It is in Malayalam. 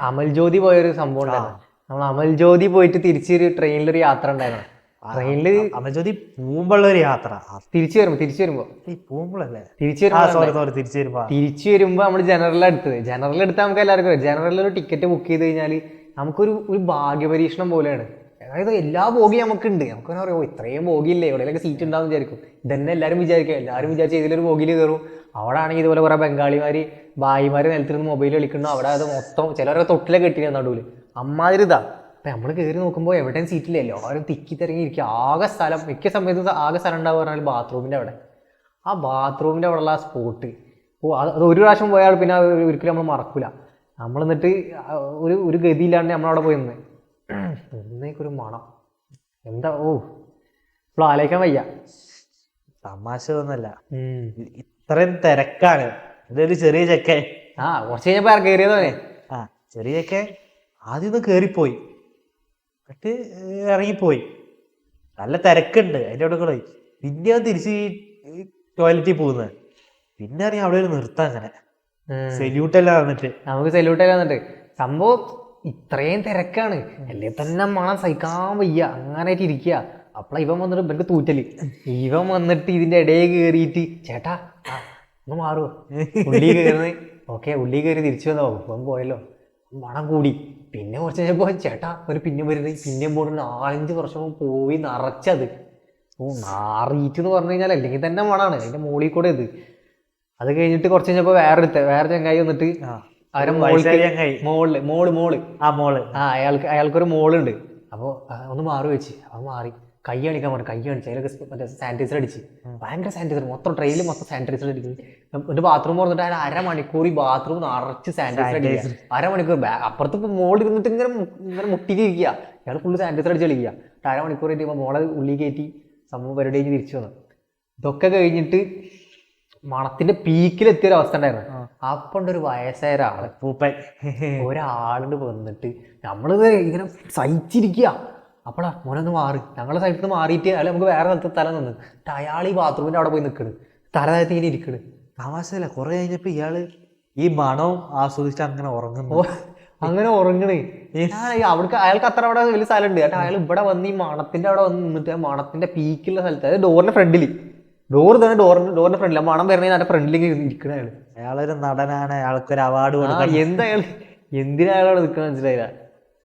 അമൽ ജ്യോതി പോയൊരു സംഭവം ഉണ്ടായിരുന്നു. നമ്മൾ അമൽ ജ്യോതി പോയിട്ട് തിരിച്ചൊരു ട്രെയിനിലൊരു യാത്ര ഉണ്ടായിരുന്നു. ട്രെയിനിൽ അമൽജ്യോതി പോകുമ്പോഴുള്ള ഒരു യാത്ര തിരിച്ചു വരുമ്പോ തിരിച്ചു വരുമ്പോ. പോകുമ്പോഴല്ലേ തിരിച്ചു വരുമ്പോ തിരിച്ചു വരുമ്പോ. തിരിച്ചു വരുമ്പോ നമ്മൾ ജനറൽ എടുത്തത് ജനറൽ എടുത്താൽ നമുക്ക് എല്ലാവർക്കും ജനറലിൽ ഒരു ടിക്കറ്റ് ബുക്ക് ചെയ്ത് കഴിഞ്ഞാൽ നമുക്കൊരു ഒരു ഭാഗ്യപരീക്ഷണം പോലെയാണ്. അതായത് എല്ലാ ബോഗിയും നമുക്കുണ്ട്. നമുക്ക് പറയാം "ഓ, ഇത്രയും ബോഗിയില്ലേ എവിടെയൊക്കെ സീറ്റ് ഉണ്ടാവും വിചാരിക്കും. ഇതന്നെ എല്ലാവരും വിചാരിക്കുക എല്ലാവരും വിചാരിച്ച ഇതിലൊരു ബോഗിയിൽ കയറും. അവിടെ ആണെങ്കിൽ ഇതുപോലെ കുറെ ബംഗാളിമാര് ഭായിമാര് നിലത്തിരുന്ന് മൊബൈൽ കളിക്കുന്നു. അവിടെ അത് മൊത്തം ചിലരൊക്കെ തൊട്ടിലെ കെട്ടിയ നടുവിൽ. അമ്മാതിരി ഇതാ. അപ്പൊ നമ്മൾ കയറി നോക്കുമ്പോൾ എവിടെയും സീറ്റില്ല എല്ലാവരും തിക്കി തിരങ്ങി ഇരിക്കുക ആകെ സ്ഥലം മിക്ക സമയത്തും ആകെ സ്ഥലം ഉണ്ടാവുക പറഞ്ഞാൽ ബാത്റൂമിന്റെ അവിടെ. ആ ബാത്റൂമിന്റെ അവിടെയുള്ള ആ സ്പോട്ട് ഓ അത് ഒരു പ്രാവശ്യം പോയാൽ പിന്നെ ഒരിക്കലും നമ്മൾ മറക്കൂല. നമ്മൾ എന്നിട്ട് ഒരു ഒരു ഗതിയില്ലാണ്ട് നമ്മളവിടെ പോയി നിന്ന്. എന്നേക്കൊരു മണം. എന്താ? ഓ ഇപ്പോൾ ആലോചിക്കാൻ വയ്യ. തമാശ ഒന്നല്ല. ഇത്രയും തിരക്കാണ്. ഇതൊരു ചെറിയ ചെക്കൻ. ആ കുറച്ച് കഴിഞ്ഞപ്പോൾ കയറിയതോനെ ആ ചെറിയ ചെക്കൻ ആദ്യം ഒന്ന് കയറിപ്പോയി എന്നിട്ട് ഇറങ്ങിപ്പോയി. നല്ല തിരക്കുണ്ട് അതിന്റെ അവിടെ കൂടെ. പിന്നെ അവൻ തിരിച്ച് ടോയ്ലറ്റിൽ പോകുന്നത് പിന്നെ അറിയാം അവിടെ ഒരു നിർത്താം അങ്ങനെ. സെല്യൂട്ട് എല്ലാം വന്നിട്ട് നമുക്ക് സല്യൂട്ട് വന്നിട്ട് സംഭവം ഇത്രയും തിരക്കാണ്. അല്ലേ? തന്നെ മണം സഹിക്കാൻ വയ്യ. അങ്ങനെ ആയിട്ട് ഇരിക്കുക അപ്പളാ ഇവൻ വന്നിട്ട് ഇവർക്ക് തൂറ്റൽ. ഇവൻ വന്നിട്ട് ഇതിന്റെ ഇടയിൽ കയറിയിട്ട് ചേട്ടാ ഒന്ന് മാറുമോ ഉള്ളി കയറുന്നത് ഓക്കെ ഉള്ളി കയറി തിരിച്ചു വന്നോ. ഇവൻ പോയല്ലോ. മണം കൂടി. പിന്നെ കുറച്ച് കഴിഞ്ഞപ്പോ ചേട്ടാ ഒരു പിന്നെ വരുന്നത് പിന്നെ പോയി നാലഞ്ച് വർഷം പോയി നിറച്ചത്. ഓ നാറിയിട്ട് എന്ന് പറഞ്ഞു കഴിഞ്ഞാൽ അല്ലെങ്കിൽ തന്നെ മണാണ്. അതിന്റെ മുകളിൽ കൂടെ ഇത്. അത് കഴിഞ്ഞിട്ട് കുറച്ച് കഴിഞ്ഞപ്പോ വേറെ എടുത്ത വേറെ ചങ്ങായി വന്നിട്ട് ആ. ചങ്ങായി. മോൾ മോൾ. ആ മോൾ. ആ അയാൾക്ക് അയാൾക്കൊരു മോളുണ്ട്. അപ്പോൾ ഒന്ന് മാറി വെച്ച്. അവൻ മാറി. കൈ കാണിക്കാൻ പറഞ്ഞു കൈ കാണിച്ചു. അതിലൊക്കെ മറ്റേ സാനിറ്റൈസർ അടിച്ച്. ഭയങ്കര സാനിറ്റൈസർ മൊത്തം ട്രെയിനിൽ മൊത്തം സാനിറ്റൈസർ അടിക്കുന്നത് എന്നിട്ട് ബാത്റൂം തുറന്നിട്ട് അയാൾ അരമണിക്കൂർ ഈ ബാത്റൂം നിറച്ച് സാനിറ്റൈസർ അടിക്കുക. അരമണിക്കൂർ അപ്പുറത്ത് ഇപ്പൊ മോളിൽ ഇരുന്നിട്ട് ഇങ്ങനെ ഇങ്ങനെ മുട്ടിയിരിക്കുക അയാൾ ഫുള്ള് സാനിറ്റൈസർ അടിച്ച് കളിക്കുക. എന്നിട്ട് അരമണിക്കൂർ കഴിയുമ്പോൾ മോളെ ഉള്ളി കയറ്റി സംഭവം പരിപാടി കഴിഞ്ഞ് തിരിച്ചു വന്നു. ഇതൊക്കെ കഴിഞ്ഞിട്ട് മണത്തിന്റെ പീക്കിലെത്തിയ ഒരു അവസ്ഥ ഉണ്ടായിരുന്നു. അപ്പൊ ഒരു വയസ്സായ ഒരാൾ. പൂപ്പൻ. ഒരാളുണ്ട് വന്നിട്ട് നമ്മളിത് ഇങ്ങനെ സഹിച്ചിരിക്കുക അപ്പളാ മോനൊന്ന് മാറി. ഞങ്ങളെ സൈഡിൽ നിന്ന് മാറിയിട്ട് അല്ല നമുക്ക് വേറെ സ്ഥലത്ത് തല നിന്ന്. അയാളീ അയാൾ ഈ ബാത്റൂമിന്റെ അവിടെ പോയി നിൽക്കണ് തല താഴ്ത്തി ഇങ്ങനെ ഇരിക്കണ്. ആവാസല്ല കുറെ കഴിഞ്ഞപ്പോ ഇയാൾ ഈ മണവും ആസ്വദിച്ച് അങ്ങനെ ഉറങ്ങുന്നു. അങ്ങനെ ഉറങ്ങണേ. അവിടേക്ക് അയാൾക്ക് അത്ര അവിടെ വലിയ സ്ഥലമുണ്ട് ഉണ്ട് അയാൾ ഇവിടെ വന്ന് ഈ മണത്തിന്റെ അവിടെ വന്ന് നിന്നിട്ട് മണത്തിന്റെ പീക്കുള്ള സ്ഥലത്ത് അതായത് ഡോറിന്റെ ഫ്രണ്ടിൽ ഡോർ തന്നെ ഡോറിന്റെ ഡോറിന്റെ ഫ്രണ്ടിൽ മണം വരണേ അതിന്റെ ഫ്രണ്ടിലേക്ക് ഇരിക്കണ അയാൾ അയാളൊരു നടനാണ്. അയാൾക്കൊരു അവാർഡ് ആ കൊടുക്കണം. എന്താ അയാൾ എന്തിനാ അയാളവിടെ നിൽക്കണ മനസ്സിലായില്ല.